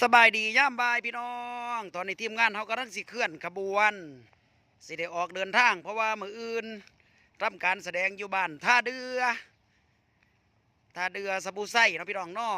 สบายดีย่ามบายพี่น้อง ตอนนี้ทีมงานเขากำลังสิเคลื่อนขบวนสิได้ออกเดินทาง เพราะว่ามืออื่นทำการแสดงอยู่บ้านท่าเดือท่าเดือสบูไส้เนาะพี่น้องนาะ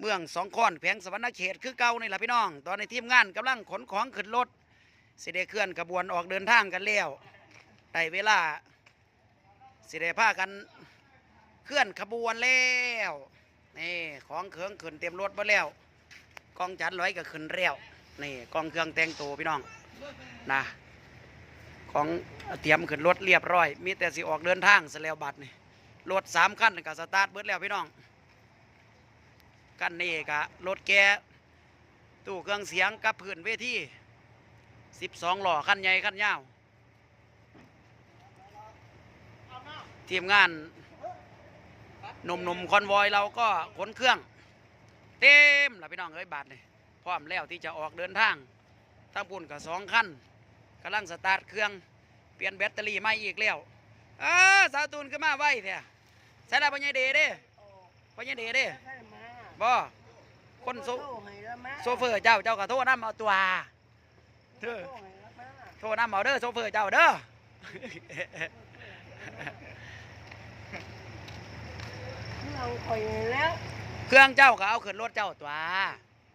เมืองสองคอนแผงสวรรณเขตคือเก่านี่แหละพี่น้อง ตอนนี้ทีมงานกำลังขนของขึ้นรถสิได้เคลื่อนขบวนออกเดินทางกันแล้วได้เวลาสิได้พากันเคลื่อนขบวนแล้วนี่ของเครื่องขึ้นเต็มรถมดแล้ว กองจันร้อยก็ขึ้นแล้วนี่กองเครื่องแต่งตัวพี่น้องนะของเตรียมขึ้นรถเรียบร้อย มีแต่สิออกเดินทางสแล้วบัดนี่รถสามคันก็สตาร์ทเบิดแล้วพี่น้องกันนี่ก็รถแกตู้เครื่องเสียงกับพื้นเวทีสิบสองหล่อคันใหญ่คันยาวทีมงานหนุ่มๆคอนวอยเราก็ขนเครื่อง เต็มล่ะพี่น้องเอ้ยบาทนี่พร้อมแล้วที่จะออกเดินทางทั้งปุ่นกับสองคันกำลังสตาร์ทเครื่องเปลี่ยนแบตเตอรี่ใหม่อีกแล้วเออสาวตูนขึ้นมาไว้เถอะใส่ละปัญญาเดเด้ปัญญาเดเด้บ่คนโซโซเฟอร์เจ้าเจ้าก็โทษน้ำเอาตัวเธอโทษน้ำเอาเด้อโซเฟอร์เจ้าเด้อเราคอยแล้ว เครื่องเจ้าก็เอาขึ้นรถเจ้าตัว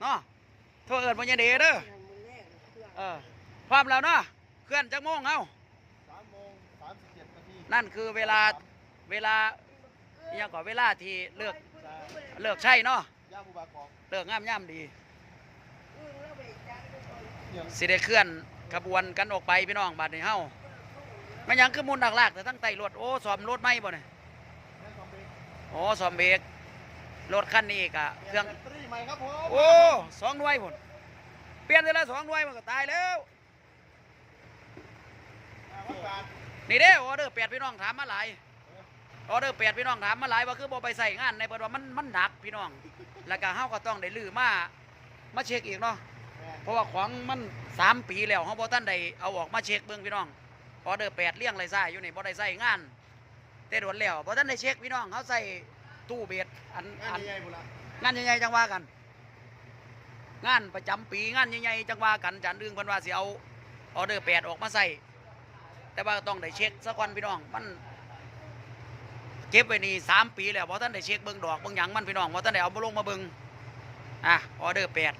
เนาะโทษเอิญปัญญาเดเด้อเออพร้อมแล้วเนาะเคลื่อนจักโมงเอาสามโมงสามสิบเจ็ดนาทีนั่นคือเวลาเวลาอยังก่อเวลาที่เลือกเลือกใช่เนาะย่าบูบากองเลือกงามย่ำดีอย่างสิได้เคลื่อนขบวนกันออกไปพี่น้องบัดนี้เฮามันยังคือมุนดักลากแต่ทั้งไตรถโอ้สอมรถไหมบ่เนี่ยแม่คอมเบรกโอ้สอมเบรก รถคันนี้กะเครื่องแบตเตอรี่ใหม่ครับผมโอ้สองหน่วยพุ่นเปลี่ยนได้ละสองหน่วยมันก็ตายแล้วอ่าวัดบาทนี่เด้ออเดอร์แปดพี่น้องถามมาหลายออเดอร์แปดพี่น้องถามมาหลายว่าคือบ่ไปใส่งานในเปิดว่ามันมันหนักพี่น้อง แล้วก็เฮาก็ต้องได้ลือมามาเช็คอีกเนาะแม่เพราะว่าของมันสามปีแล้วเฮาบ่ทันได้เอาออกมาเช็คเบิ่งพี่น้องออเดอร์แปดเลี้ยงไรซ่าอยู่นี่บ่ได้ใส่งานแต่โดนแล้วบ่ทันได้เช็คพี่น้องเฮาใส่ ตู้เบ็ดอันงาอันนใหญ่ๆบุละงานใหญ่ๆจังว่ากัน งานประจำปีงานใหญ่ๆจังว่ากันจานดึงเพิ่นว่าสิเอาออเดอร์แปดออกมาใส่แต่ว่าต้องได้เช็คสักวันพี่น้องมันเก็บไว้นี่สามปีแล้วเพราะท่านได้เช็คเบิ่งดอกเบิ่งหยังมันพี่น้องเพราะท่านได้เอามาลงมาเบิ่งอะออเดอร์แปด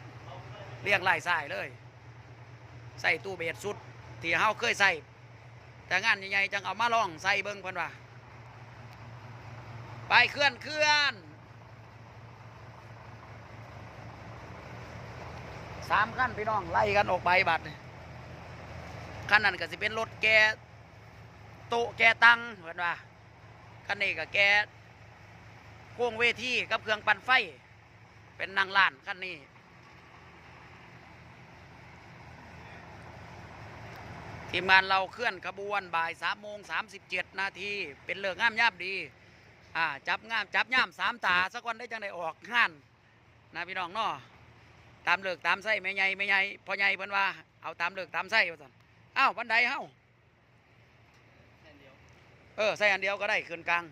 เรียงไล่สายเลยใส่ตู้เบสสุดที่เฮาเคยใส่แต่งานใหญ่ๆจังเอามาลองใส่เบิ่งเพิ่นว่า ไปเคลื่อนเคลื่อนสามขั้นพี่น้องไล่กันออกไปบัดนี่ขั้นนั้นก็สิเป็นรถแกโตแกตังเหมือนว่าขั้นนี้ก็แกโค้งเวทีกับเครื่องปั่นไฟ เป็นนางล้านขั้นนี้ทีมงานเราเคลื่อนขบวนบ่ายสามโมงสามสิบเจ็ดนาทีเป็นเลิกงามยามดี อ่าจับงามจับย่ามสามตาสักวันได้จังได้ออกงานนะพี่น้องเนาะตามเลิกตามไส้แม่ใหญ่แม่ใหญ่พ่อใหญ่เพิ่นว่าเอาตามเลิกตามไส้ว่าซั่นอ้าวบันไดเฮาเออใส่อันเดียวก็ได้ขึ้นกลาง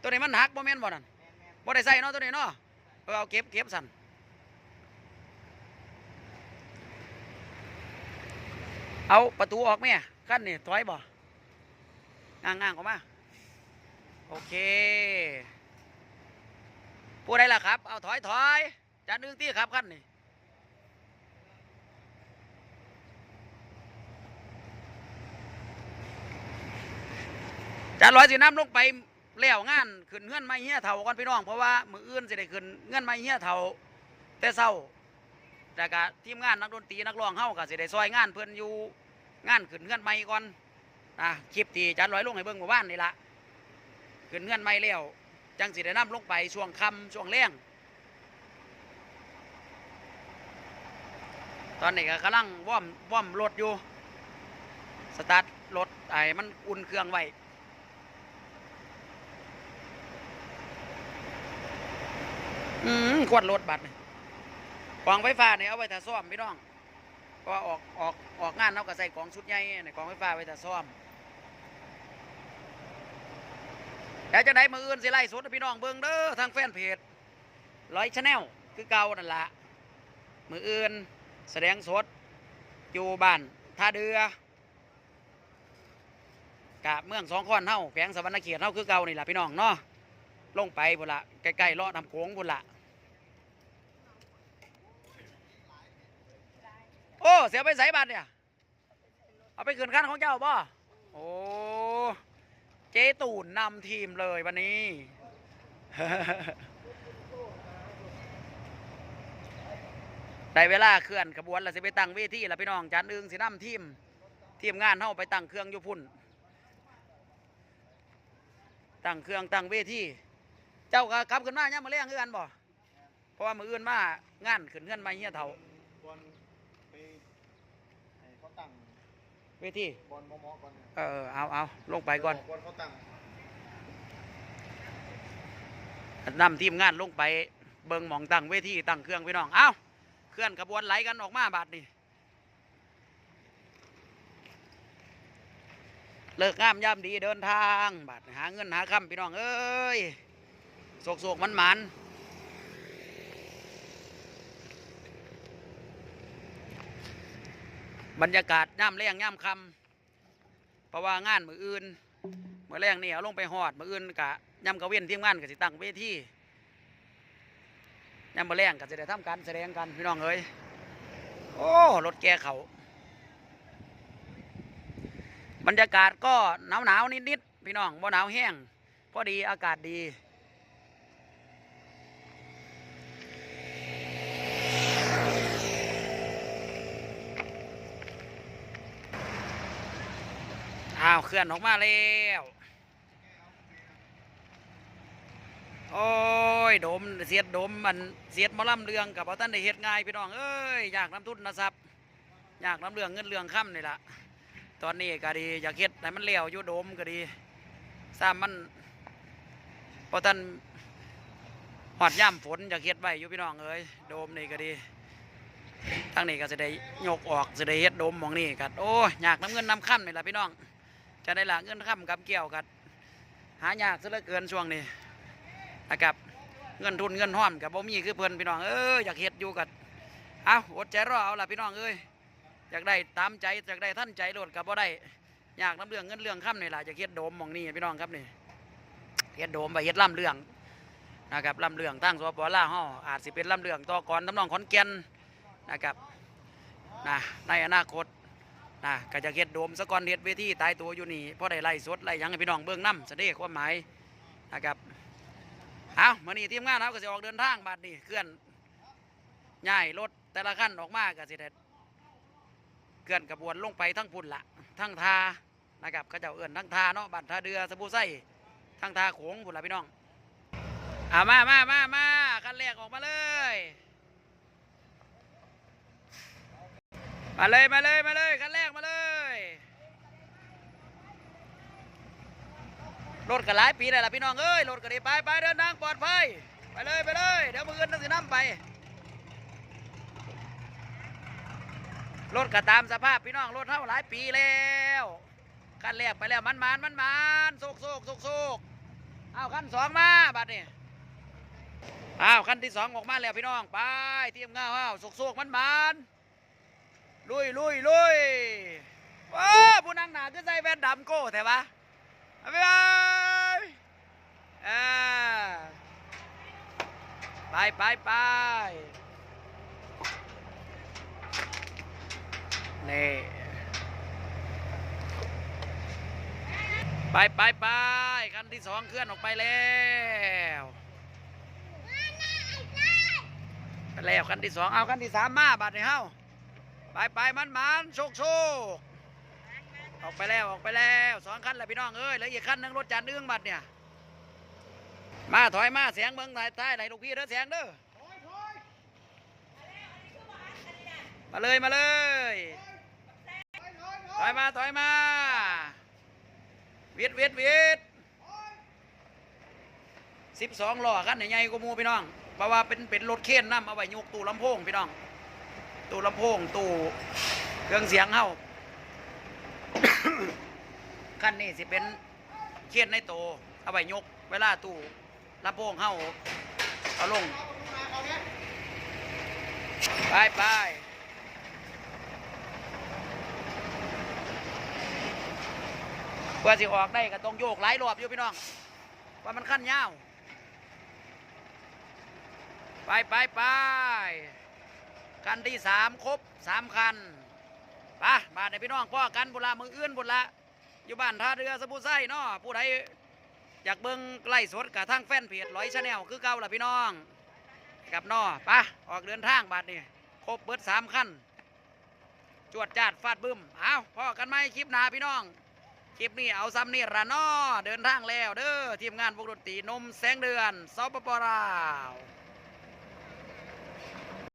ตัวนี้มันหักบ่แม่นบ่นั่นบ่ได้ใส่เนาะตัวนี้เนาะเออเอาเก็บเก็บสั่นเอาประตูออกแม่ขั้นนี่ถอยบ่ง้างๆออกมา โอเคพูดได้ละครับ เอาถอยถอยจานดึงที่ครับขั้นนี่จานร้อยสิน้ำลงไปแล้วงานขึ้นเงื่อนไม้เหี้ยเท่าก่อนพี่น้อง เพราะว่ามืออื่นสิได้ขึ้นเงื่อนไม้เหี้ยเท่าแต่เศร้าแต่กะทีมงานนักดนตรีนักร้องเฮ้าก็สิได้ซอยงานเพื่อนอยู่งานขึ้นเงื่อนไม้ก่อนนะคลิปที่จานร้อยลงให้เบิ่งหมู่บ้านนี่ละ ขึ้นเงื่อนไม่แล้วจังสิได้น้ำลงไปช่วงคำช่วงแรงตอนนี้ก็กำลังว่อมว่อมรถอยู่ สตาร์ทรถไอ้มันอุ่นเครื่องไว้อืมขวดรถบัตรกองไฟฟ้าเนี่ยเอาไว้ถ้าซ่อมพี่น้องเพราะว่าออกออกออกงานเราก็ใส่กองชุดใหญ่เนี่ยกองไฟฟ้าไว้ถ้าซ่อม แล้วจะได้มืออื่นสิไล่สดพี่น้องเบิ่งเด้อทางแฟนเพจร้อยชาแนลคือเก่านั่นละมืออื่นแสดงสดอยู่บ้านท่าเดือกะเมืองสองคอนเฮาแขวงสวรรณเขตเฮาคือเก่านี่แหละพี่น้องเนาะลงไปพุ่นละใกล้ๆเลาะน้ำโขงพุ่นละโอ้เสียไปใส่บัตรเนี่ยเอาไปขึ้นขั้นของเจ้าป่โอ้ ตูนนำทีมเลยวันนี้ ได้เวลาเคลื่อนขบวนแล้วสิไปตั้งเวทีแล้วพี่น้องจานอึงสินำทีม ทีมงานเฮาไปตั้งเครื่องยู่พุ่นตั้งเครื่องตั้งเวทีเจ้าก็กลับขึ้นมาเนี่ยมาเลี้ยงคือกันบ่เพราะว่ามืออื่นมางานขึ้นเงื่อนมาเฮียเท่า บอลไปให้เขาตั้ง เวทีบอลมอมอก่อนเนี่ยเออเอาเอาลงไปก่อนบอลเขาตั้งนำทีมงานลงไปเบิงหมองตั้งเวทีตั้งเครื่องพี่น้อง เอ้าเคลื่อนขบวนไหลกันออกมาบาดนี่เลิกงามยามดีเดินทางบาดหาเงินหาคำพี่น้องเอ้ยโศกโศกมันมัน บรรยากาศย่ำแรงย่ำคำเพราะว่างานมืออื่นเมื่อแรงนี่เอาลงไปหอดมืออื่นกะย่ำกะเว้นทีมงานก็สิตั้งเวทียามมาแรงก็จะได้ทำการแสดงกันพี่น้องเอ้ยโอ้รถแกเขาบรรยากาศก็หนาวหนาวนิดนิดๆพี่น้องบ่หนาวแห้งพอดีอากาศดีาวเคลื่อนออกมาแล้วโอ้ยโดมเสียดโดมมันเสียดมอลำเรืองกับเอาท่านได้เฮ็ดง่ายพี่น้องเอ้ยอยากน้ำทุนนะทรัพย์อยากน้ำเรืองเงินเรืองค่ำนี่ละตอนนี้ก็ดีอยากเฮ็ดให้มันเลี้ยวอยู่โดมก็ดีซ้ำมันเพราะท่านหอดย่ำฝนอยากเฮ็ดไว้อยู่พี่น้องเอ้ยโดมนี่ก็ดีทั้งนี้ก็จะได้ยกออกจะได้เฮ็ดดมมองนี่กัดโอ้ยอยากน้ำเงินน้ำค่ำนี่ละพี่น้อง จะได้ละเงินค่ำกับเกี่ยวกัดหายากซะเหลือเกินช่วงนี้นะครับเงินทุนเงินห้อมกับบ่มีคือเพิ่นพี่น้องเอ้ยอยากเฮ็ดอยู่กับเอาอดใจรอเอาล่ะพี่น้องเอ้ยอยากได้ตามใจอยากได้ท่านใจโลดกับบ่ได้อยากน้ำเรื่องเงินเรื่องค่ำนี่แหละอยากเฮ็ดโดมมองนี่พี่น้องครับนี่เฮ็ดโดมไปเฮ็ดล่ำเรื่องนะครับล่ำเรื่องตั้งสปลาวเฮาอาจสิเป็นล่ำเรื่องต่อก่อนทำนองขอนแก่นนะครับนะในอนาคต นะก็จะเฮ็ดโดมสะก่อนเฮ็ดเวทีตายตัวอยู่นี่พอได้ไล่สดไล่ยังให้พี่น้องเบิ่งนำแสดงความหมายนะครับเอามื่อนี้ทีมงานเราก็จะออกเดินทางบัดนี้เคลื่อนย้ายรถแต่ละขั้นออกมาก็สิได้เคลื่อนกระบวนลงไปทั้งพุ่นละทั้งทานะครับก็จะเอื่นทั้งทาเนาะบัตรทาเดือสบู่ไส้ทั้งทาโขงพุ่นละพี่น้องเอามามามามาขั้นแรกออกมาเลย มาเลยมาเลยมาเลยขั้นแรกมาเลยรถกันหลายปีแล้วล่ะพี่น้องเอ้ยรถกันดีไปไปเดินทางปลอดภัยไปเลยไปเลยเดี๋ยวมืออื่นต้องสิน้ำไปรถก็ตามสภาพพี่น้องรถเท่าหลายปีแล้วคันแรกไปแล้วมันมันมันมันโศกโศกโศกโศกเอาคันสองมาบัดนี้อ้าวคันที่สองออกมาแล้วพี่น้องไปเตรียมเงาอ้าวโศกโศกมันมัน ลุยลุยลุยว้าผู้นั่งหนาคือใส่แว่นดำโก้แต่วะบ๊ายบายอ่าไปไปไปนี่ไปไปไปคันที่สองเคลื่อนออกไปแล้วไปแล้วคันที่สองเอาคันที่สามมาบัดนี้เฮา ไปไปมันมันโชคโชคออกไปแล้วออกไปแล้วสองคันแล้วพี่น้องเอ้ยแล้วอีกคันหนึงรถจานเอื้องบัดเนี่ย มาถอยมาเสียงเบิ้งไหนท้ายไหนลูกพี่เด้อเสียงเด้อมาเลยมาเลยถอยมาถอยมาเวียดเวียดเวียดสิบสองล้อคันใหญ่ๆกว่าหมูพี่น้องเพราะว่าเป็นเป็นรถเคนนํเอาไว้ยกตู้ลำโพงพี่น้อง ตู้ลำโพงตู้เครื่องเสียงเฮาขั้นนี้สิเป็นเขียนในโตเอาไว้ยก เวลาตู้ลำโพงเข้าเอาลงไปไปเพื่อสิออกได้ก็ต้องโยกหลายรอบอยู่พี่น้อง ว่ามันขั้นยาว ไปไปไป คันที่สามครบสามคันปะบาดในพี่น้องพ่อกันบุนละมืออื่นบุละอยู่บ้านท่าเรือสะพูไส้เนาะผู้ใดอยากเบิ่งไล่สดกับทางแฟนเพจร้อยชาแนลคือเก่าละพี่น้องกับนอปะออกเดินทางบาดนี่ครบเบิดสามขั้นจวดจาดฟาดบึ้มเอาพ่อกันไหมคลิปหน้าพี่น้อง คลิปนี้เอาซ้ำนี่ระนอเดินทางแล้วเด้อทีมงานวงดนตรีนมแสงเดือนสปปลาว